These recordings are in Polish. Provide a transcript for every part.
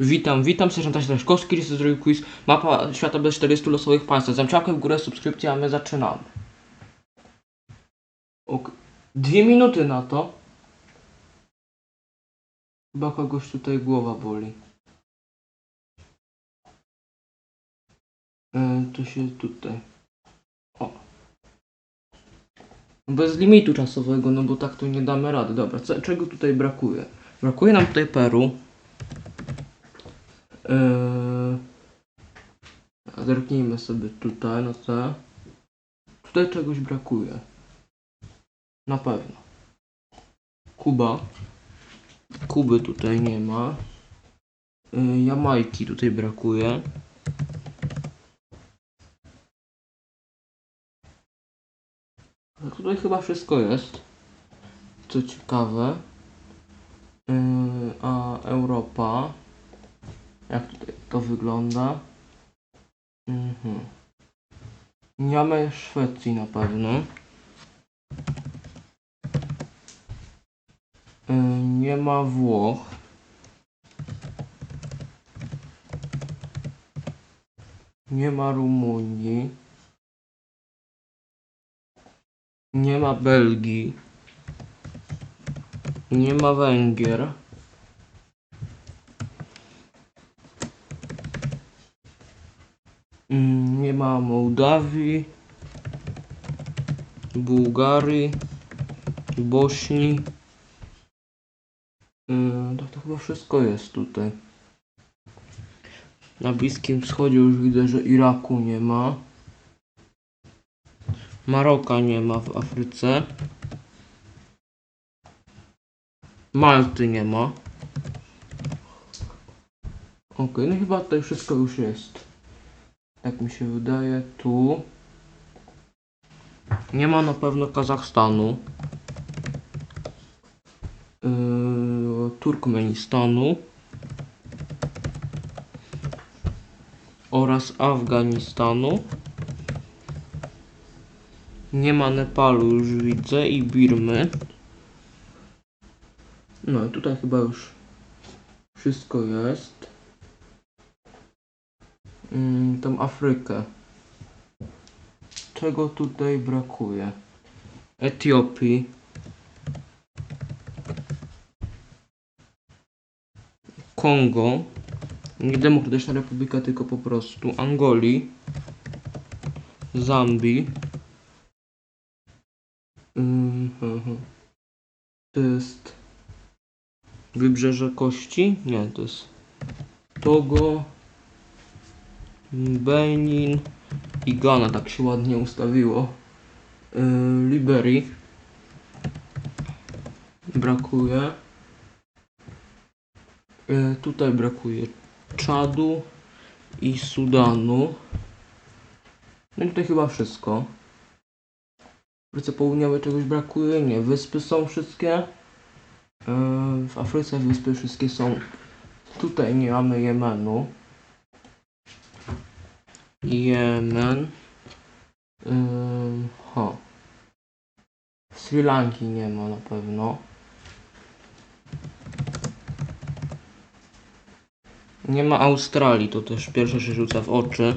Witam, witam, Sierżant Straszkowski, jest zrobił quiz Mapa świata bez 40 losowych państw. Zamciałkę w górę, subskrypcja, a my zaczynamy. Ok. Dwie minuty na to. Chyba kogoś tutaj głowa boli. E, to się tutaj. O. Bez limitu czasowego, no bo tak to nie damy rady. Dobra, czego tutaj brakuje? Brakuje nam tutaj Peru. Eee, zerknijmy sobie tutaj na te. Tutaj czegoś brakuje. Na pewno. Kuba. Kuby tutaj nie ma. Eee, Jamajki tutaj brakuje. No tutaj chyba wszystko jest. Co ciekawe. Eee, a Europa. Jak tutaj to wygląda? Mhm. Nie mamy Szwecji na pewno. Yy, Nie ma Włoch. Nie ma Rumunii. Nie ma Belgii. Nie ma Węgier. Mm, Nie ma Mołdawii, Bułgarii, Bośni. Tak to chyba wszystko jest tutaj. Na Bliskim Wschodzie już widzę, że Iraku nie ma. Maroka nie ma w Afryce. Malty nie ma. Okej, no chyba tutaj wszystko już jest. Tak mi się wydaje, tu nie ma na pewno Kazachstanu, yy, Turkmenistanu oraz Afganistanu. Nie ma Nepalu, już widzę, i Birmy. No i tutaj chyba już wszystko jest mm, tą Afrykę. Czego tutaj brakuje? Etiopii. Kongo. Nie Demokratyczna Republika, tylko po prostu Angolii. Zambii. Mhm. To jest Wybrzeże Kości? Nie, to jest Togo. Benin i Ghana tak się ładnie ustawiło. Yy, Liberii brakuje. Yy, tutaj brakuje Czadu i Sudanu. No i tutaj chyba wszystko. W Afryce Południowej czegoś brakuje? Nie. Wyspy są wszystkie. Yy, w Afryce wyspy wszystkie są. Tutaj nie mamy Jemenu. Jemen. Ym, ha. Sri Lanki nie ma na pewno. Nie ma Australii, to też pierwsze się rzuca w oczy.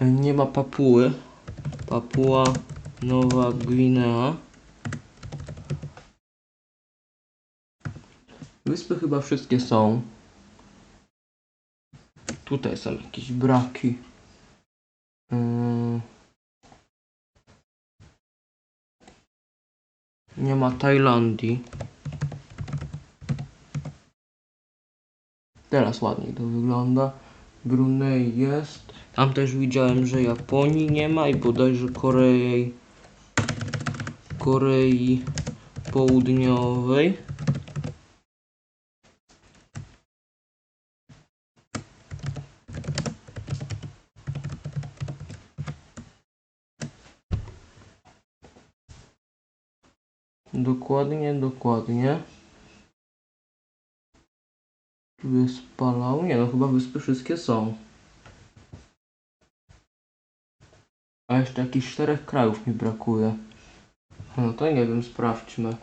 Nie ma Papuły. Papua Nowa Gwinea. Wyspy chyba wszystkie są. Tutaj są jakieś braki. Ym. Nie ma Tajlandii. Teraz ładniej to wygląda. Brunei jest. Tam też widziałem, że Japonii nie ma i bodajże Korei. Korei Południowej. Dokładnie, dokładnie. Tu jest Palau. Nie no, chyba wyspy wszystkie są. A jeszcze jakichś czterech krajów mi brakuje. No to nie wiem, sprawdźmy.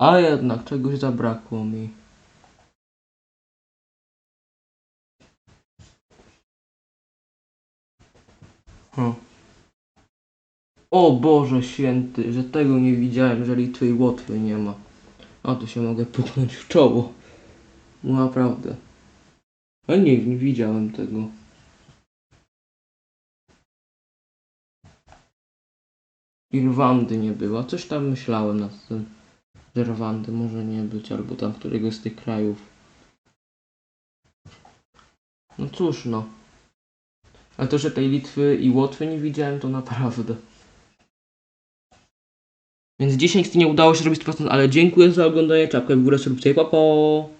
A jednak czegoś zabrakło mi. Hm. O Boże święty, że tego nie widziałem, że Litwy i Łotwy nie ma. A tu się mogę puknąć w czoło. No naprawdę. A nie, nie widziałem tego. I Rwandy nie było. Coś tam myślałem nad tym. Że Rwandy może nie być, albo tam któregoś z tych krajów. No cóż no. Ale to, że tej Litwy i Łotwy nie widziałem, to naprawdę. Więc dzisiaj nie udało się robić 100%, ale dziękuję za oglądanie. Czapkę w górę, subskrypcję, pa.